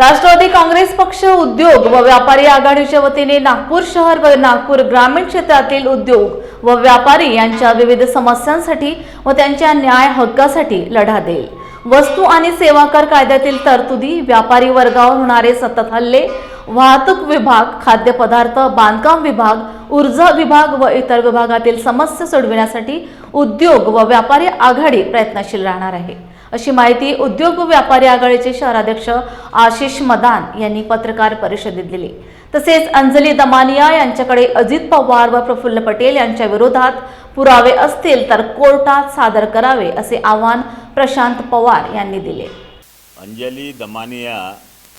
राष्ट्रवादी काँग्रेस पक्ष उद्योग व व्यापारी आघाडीच्या वतीने नागपूर शहर व नागपूर ग्रामीण क्षेत्रातील उद्योग व व्यापारी यांच्या विविध समस्यांसाठी व त्यांच्या न्याय हक्कासाठी लढा देईल. वस्तू आणि सेवा कर कायद्यातील तरतुदी व्यापारी वर्गावर होणारे सतत हल्ले वाहतूक विभाग खाद्यपदार्थ बांधकाम विभाग ऊर्जा विभाग व इतर विभागातील समस्या सोडविण्यासाठी उद्योग व व्यापारी आघाडी प्रयत्नशील राहणार आहे. अशी माहिती उद्योग व व्यापारी आघाडीचे शहराध्यक्ष आशिष मदान यांनी पत्रकार परिषदेत दिली. तसेच अंजली दमानिया यांच्याकडे अजित पवार व प्रफुल्ल पटेल यांच्या विरोधात पुरावे असतील तर कोर्टात सादर करावे असे आवाहन प्रशांत पवार यांनी दिले. अंजली दमानिया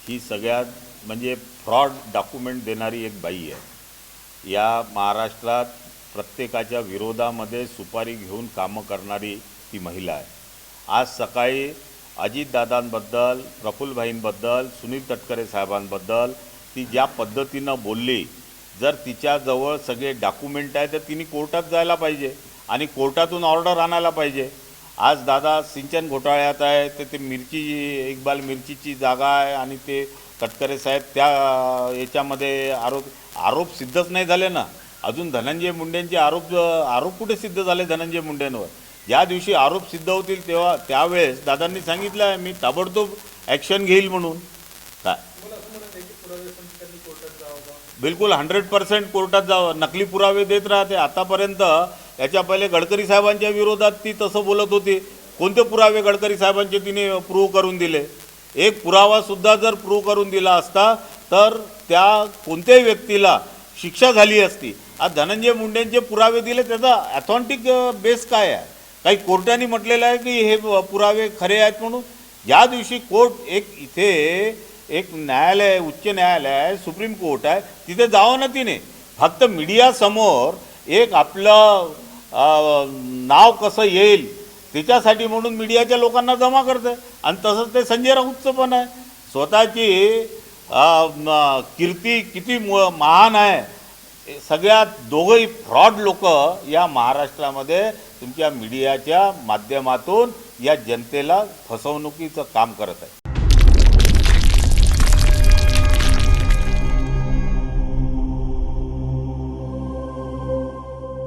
ही सगळ्यात म्हणजे फ्रॉड डॉक्युमेंट देणारी एक बाई आहे. या महाराष्ट्रात प्रत्येकाच्या विरोधामध्ये सुपारी घेऊन कामं करणारी ती महिला आहे. आज सकाळी अजितदादांबद्दल प्रफुल्लभाईंबद्दल सुनील तटकरे साहेबांबद्दल ती ज्या पद्धतीनं बोलली जर तिच्याजवळ सगळे डॉक्युमेंट आहे तर तिने कोर्टात जायला पाहिजे आणि कोर्टातून ऑर्डर आणायला पाहिजे. आज दादा सिंचन घोटाळ्यात आहे तर ते मिरची इक्बाल मिरचीची जागा आहे आणि ते तटकरे साहेब त्या याच्यामध्ये आरोप आरोप सिद्धच नाही झाले ना. अजून धनंजय मुंडेंचे आरोप आरोप कुठे सिद्ध झाले धनंजय मुंडेंवर? ज्या दिवशी आरोप सिद्ध होतील तेव्हा त्यावेळेस दादांनी सांगितलं आहे मी ताबडतोब ॲक्शन घेईल म्हणून. काय बिलकुल हंड्रेड पर्सेंट कोर्टात जावं. नकली पुरावे देत राहते. आतापर्यंत याच्या पहिले गडकरी साहेबांच्या विरोधात ती तसं बोलत होती. कोणते पुरावे गडकरी साहेबांचे तिने प्रूव्ह करून दिले? एक पुरावासुद्धा जर प्रूव्ह करून दिला असता तर त्या कोणत्याही व्यक्तीला शिक्षा झाली असती. आज धनंजय मुंडेंचे पुरावे दिले त्याचा ॲथॉन्टिक बेस काय आहे? काही कोर्टाने म्हटलेलं आहे की हे पुरावे खरे आहेत म्हणून. ज्या दिवशी कोर्ट एक इथे एक न्यायालय उच्च न्यायालय आहे सुप्रीम कोर्ट आहे तिथे जावं ना तिने. फक्त मीडियासमोर एक आपलं नाव कसं येईल त्याच्यासाठी म्हणून मीडियाच्या लोकांना जमा करते आणि तसंच ते संजय राऊतचं पण आहे. स्वतःची कीर्ती किती मु- महान आहे. सगळ्यात दोघंही फ्रॉड लोक या महाराष्ट्रामध्ये तुमच्या मीडियाच्या माध्यमातून या जनतेला फसवणुकीचं काम करत आहे